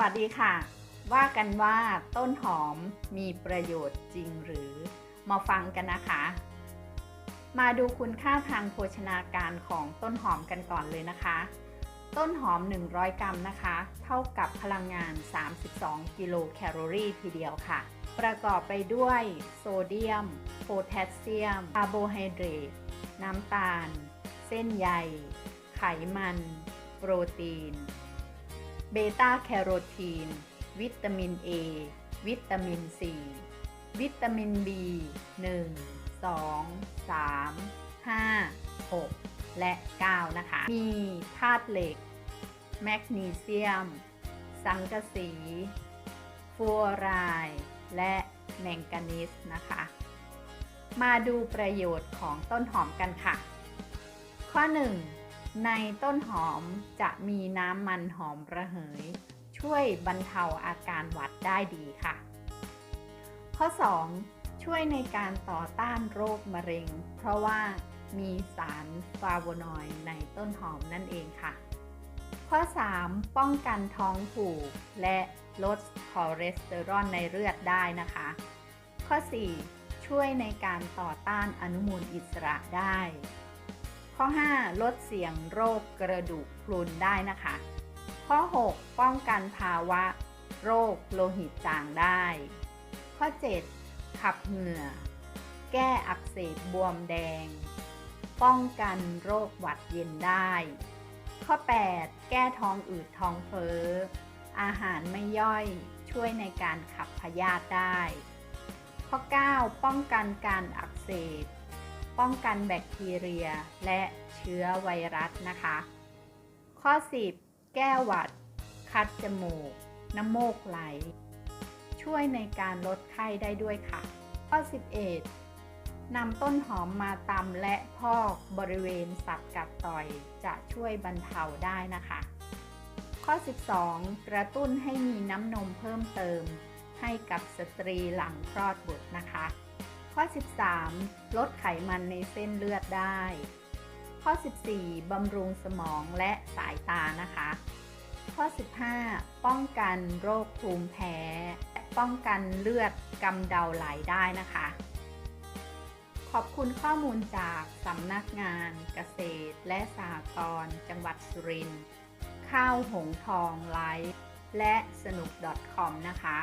วัสดีค่ะ ว่ากันว่าต้นหอมมีประโยชน์จริงหรือ มาฟังกันนะคะ มาดูคุณค่าทางโภชนาการของต้นหอมกันก่อนเลยนะคะ ต้นหอม 100 กรัมนะคะ เท่ากับพลังงาน 32 กิโลแคลอรี่ทีเดียวค่ะ ประกอบไปด้วยโซเดียม โพแทสเซียม คาร์โบไฮเดรต น้ำตาล เส้นใย ไขมัน โปรตีน เบต้าแคโรทีน วิตามิน A วิตามิน C วิตามิน B 1 2 3 5 6 และ 9 นะคะ มีธาตุเหล็ก แมกนีเซียม สังกะสีฟลูออรด์และแมงกานีสนะคะ มาดูประโยชน์ของต้นหอมกันค่ะ ข้อ 1 ในต้นหอมจะมีน้ำมันหอมระเหย ช่วยบรรเทาอาการหวัดได้ดีค่ะ ข้อ 2 ช่วยในการต่อต้านโรคมะเร็ง เพราะว่ามีสารฟลาโวนอยด์ในต้นหอมนั่นเองค่ะ ข้อ 3 ป้องกันท้องผูกและลดคอเลสเตอรอลในเลือดได้นะคะ ข้อ 4 ช่วยในการต่อต้านอนุมูลอิสระได้ ข้อ 5 ลดเสี่ยงโรคกระดูกพรุนได้นะคะ ข้อ 6 ป้องกันภาวะ โรคโลหิตจางได้ ข้อ 7 ขับเหงื่อ แก้อักเสบบวมแดง ป้องกันโรคหวัดเย็นได้ ข้อ 8 แก้ท้องอืดท้องเฟ้อ อาหารไม่ย่อยช่วยในการขับพยาธิได้ ข้อ 9 ป้องกันการอักเสบ ป้องกันแบคทีเรียและเชื้อไวรัสนะคะ ข้อ 10 แก้หวัด คัดจมูก น้ำโมกไหล ช่วยในการลดไข้ได้ด้วยค่ะ ข้อ 11นำต้นหอมมาตำและพอกบริเวณสัตว์กัดต่อยจะช่วยบรรเทาได้นะคะ ข้อ 12 กระตุ้นให้มีน้ำนมเพิ่มเติมให้กับสตรีหลังคลอดบุตรนะคะ ข้อ 13 ลดไขมันในเส้นเลือดได้ ข้อ 14 บำรุงสมองและสายตานะคะ ข้อ 15 ป้องกันโรคภูมิแพ้และป้องกันเลือดกำเดาไหลได้นะคะ ขอบคุณข้อมูลจากสำนักงานเกษตรและสหกรณ์จังหวัดสุรินทร์ข้าวหงทองไลฟ์และสนุก .com นะคะ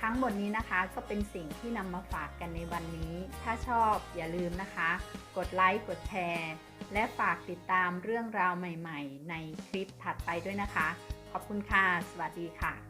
ทั้งหมดนี้นะคะก็เป็นสิ่งที่นำมาฝากกันในวันนี้ ถ้าชอบอย่าลืมนะคะ กดไลค์กดแชร์ และฝากติดตามเรื่องราวใหม่ ๆ ในคลิปถัดไปด้วยนะคะ ขอบคุณค่ะ สวัสดีค่ะ